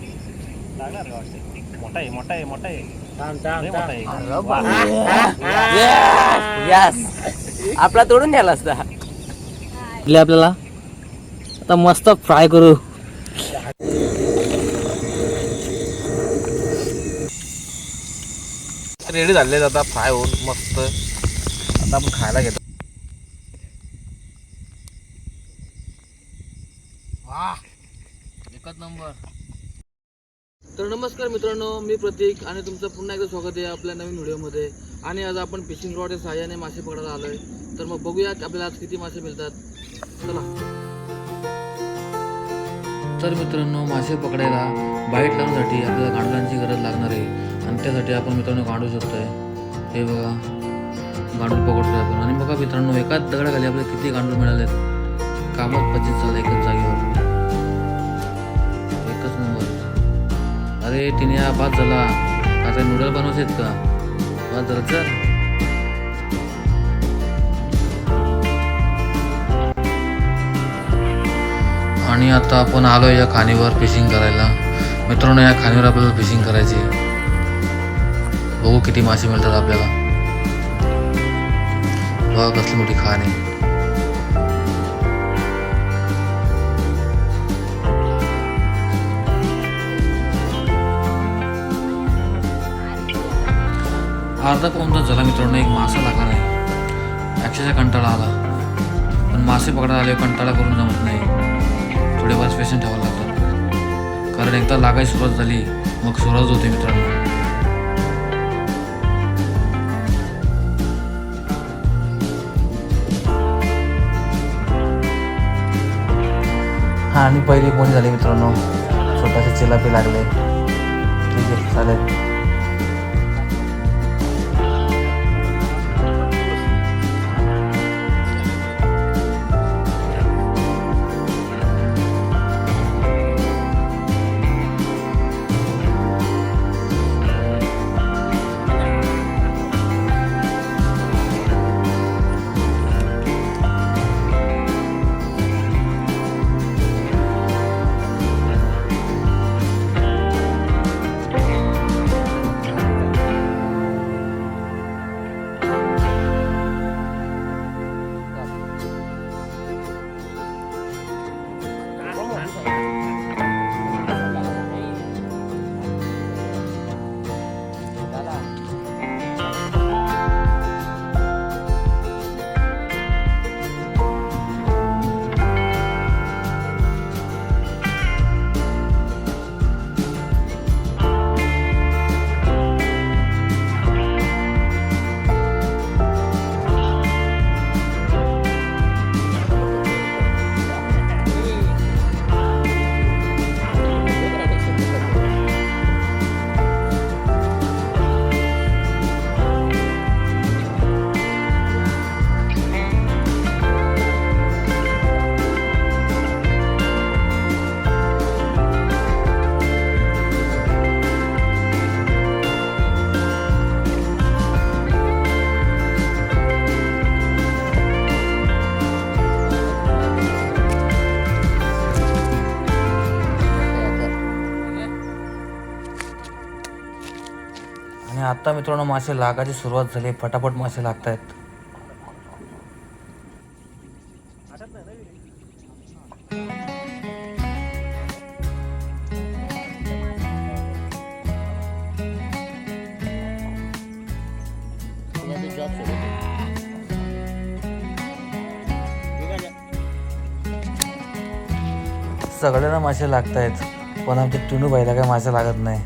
का लागणार का वाटतं? मोठा आहे मोठा आहे मोठा आहे. थांब थांब लय मोठा आहे. थांब वा. यस आपला तोडून द्यायला असता. आपल्याला. आता मस्त फ्राय करू. रेडी झाले आता फ्राय होऊन मस्त. आता आपण खायला घेतो. एकच नंबर तर नमस्कार मित्रांनो मी प्रतीक आणि तुमचं पुन्हा एकदा स्वागत आहे आपल्या नवीन व्हिडिओमध्ये. आणि आज आपण फिशिंग रॉडच्या सहाय्याने मासे पकडायला आहे तर मग बघूया आपल्याला आज किती मासे मिळतात. चला. तर मित्रांनो मासे पकडायला बाईट लावण्यासाठी आपल्याला गांडुलांची गरज लागणार आहे. आणि त्यासाठी आपण मित्रांनो गांडू शकतोय हे बघा गांडूळ पकडतोय आपण. आणि बघा मित्रांनो एकाच दगडाखाली आपल्याला किती गांडूळ मिळाले कामच पच्चीस झालं एकच जागेवर. अरे तिने हा बाद झाला. आता नूडल बनवायचे आहेत का? बाद झाला चल. आणि आता आपण आलो या खाणीवर फिशिंग करायला. मित्रांनो या खाणीवर आपल्याला फिशिंग करायची बघू किती मासे मिळतात आपल्याला. बघा कसली मोठी खाण आहे. अर्धा पाऊन तास झाला मित्रांनो एक मासा लागला नाही. अक्षरशः कंटाळा आला. पण मासे पकडायला आले कंटाळा करून जमत नाही. थोडेफार पेशंट ठेवावं लागतात कारण एकदा लागायची सुरुवात झाली मग सुरुवात होते मित्रांनो. हा आणि पहिली कोणी झाली मित्रांनो? छोटासे चिलापी लागले. ठीक आहे चालेल. आणि आता मित्रांनो मासे लागायची सुरुवात झाली. फटाफट मासे लागत आहेत सगळ्यांना मासे लागत आहेत पण आमच्या टुनू बाईला काय मासे लागत नाही.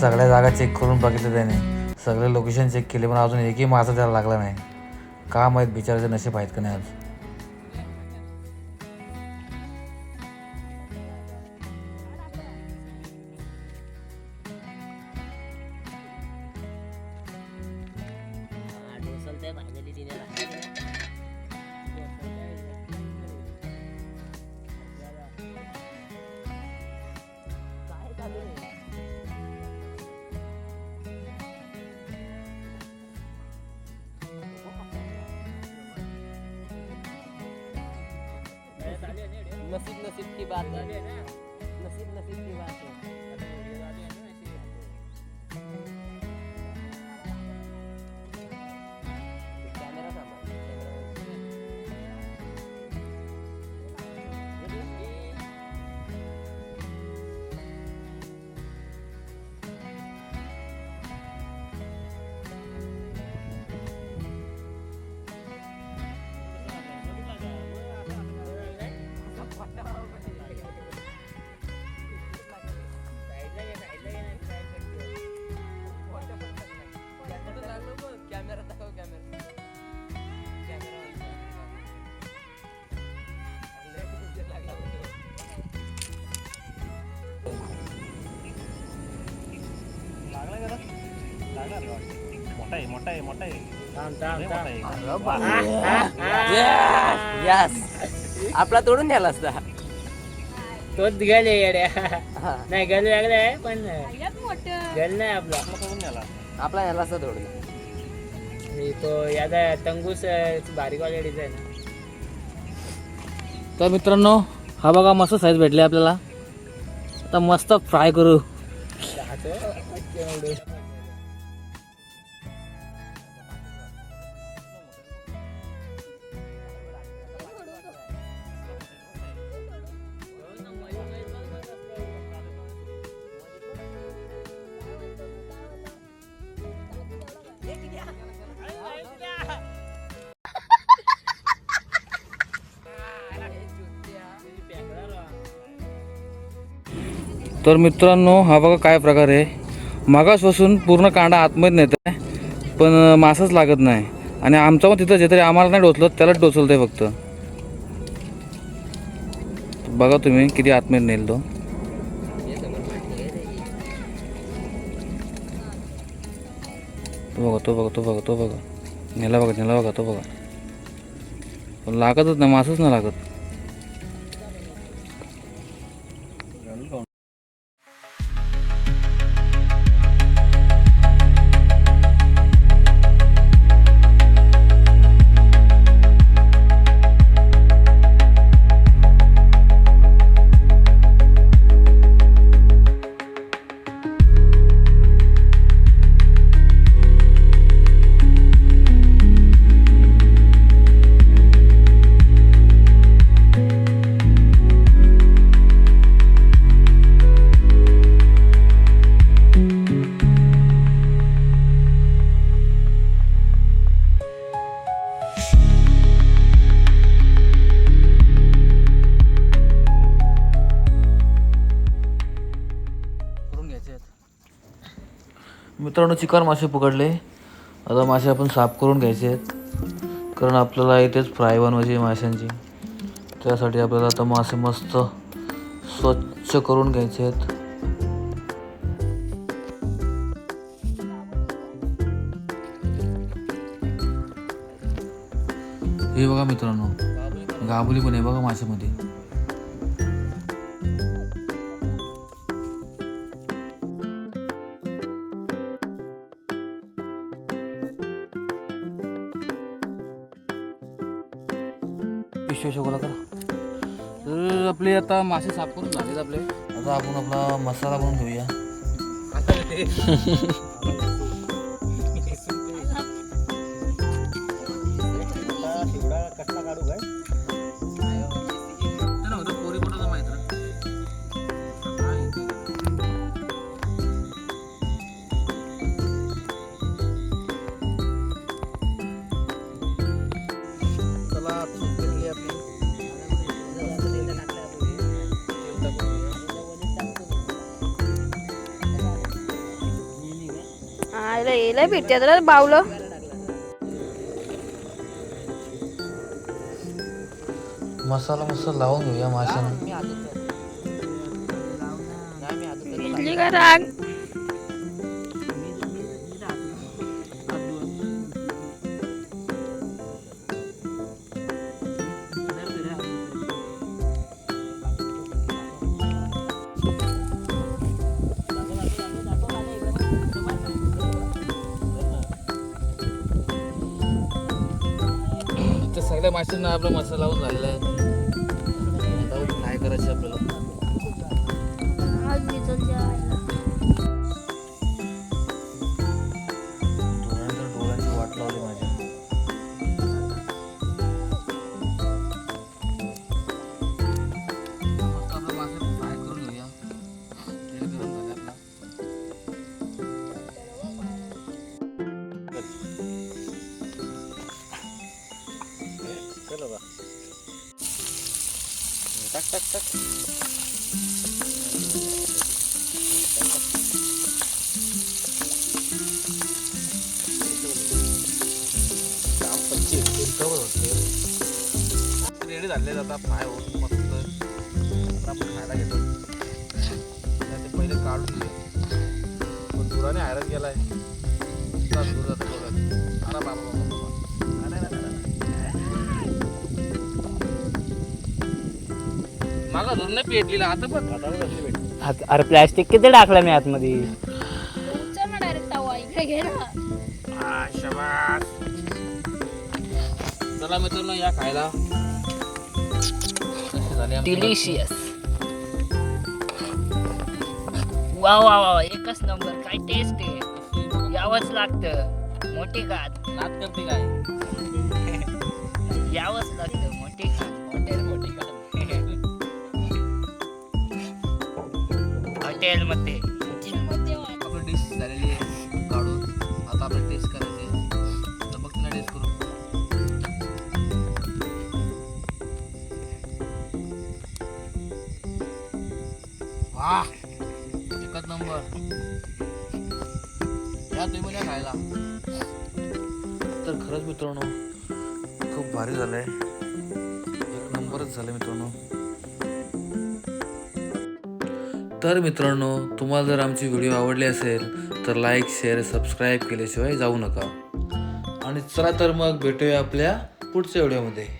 सगळ्या जागा चेक करून बघितलं त्याने. सगळे लोकेशन चेक केले पण अजून एकही मासा त्याला लागला नाही. का माहीत बिचाराचे नशीब आहेत का नाही आज? नसीब नसीब की बात है। नसीब नसीब की बात है। मोठा आहे मोठा आहे मोठा आहे यस आपला तोडून न्याला असता. तोच गेले येड्या. नाही गल वेगळं आहे पण गल नाही आपला. आपला न्याला असता तोडून तो यादा तंगूस बारीक वाले डिझाईन तर मित्रांनो हा बघा मस्त साईज भेटले आपल्याला. आता मस्त फ्राय करू. तर मित्रांनो हा बघा काय प्रकार आहे. मागासपासून पूर्ण कांडा आतमध्ये नेत आहे पण मासच लागत नाही. आणि आमचा पण तिथं जे तरी आम्हाला नाही डोचलं त्यालाच डोचलत आहे फक्त. बघा तुम्ही किती आतमध्ये नेल तो तो बघा तो बघा तो बघा तो बघा. नेला बघा नेला बघा तो बघा. पण लागतच नाही मासच नाही लागत. मित्रांनो चिकन मासे पकडले. आता मासे आपण साफ करून घ्यायचे आहेत. कारण आपल्याला इथेच फ्राय बनवायची आहे माशांची. त्यासाठी आपल्याला आता मासे मस्त स्वच्छ करून घ्यायचे आहेत. हे बघा मित्रांनो गाबुली पण आहे बघा माशामध्ये. आता मासे साफ करून झालेत आपले. आता आपण आपला मसाला बनवून घेऊया. आयला येला भेटते तर बावलं. मसाला मस्त लावून घेऊया माशांना. इडली का राग? मासे सगळ्या आपला मसाला लावून झालेला आहे. काय करायचं आपल्याला. टाक टाक रेडी झाले आता फ्राय होऊन मस्त. आता आपण खायला घेतो. ते पहिले काढून दिले पण दुराने हायरत गेलाय दूर जातो बोलत अरे बाबा बाबा. मागं धरून नाही पेटलेला आता बघ. अरे प्लॅस्टिक किती टाकलं मी आतमध्ये? उचल ना डायरेक्ट तवा इकडे घे ना. आ, शाबास. चला मित्रांनो या खायला. कशी झाली आमची डिलिशियस वा वा वा एकच नंबर काय टेस्ट आहे? यावंच लागतं. मोठी नात करते काय? यावंच लागतं. हॉटेल मध्ये आपली डिश झालेली आहे. काढून आता आपण टेस्ट करायची आहे. तर बघ तिला टेस्ट करू वाह एकच नंबर. या तुम्ही या खायला. तर खरंच मित्रांनो खूप भारी झालंय. एक नंबरच झालं मित्रांनो. तर मित्रांनो तुम्हाला जर आमची व्हिडिओ आवडली असेल तर लाईक शेअर सबस्क्राईब केल्याशिवाय जाऊ नका. आणि चला तर मग भेटूया आपल्या पुढच्या व्हिडिओमध्ये.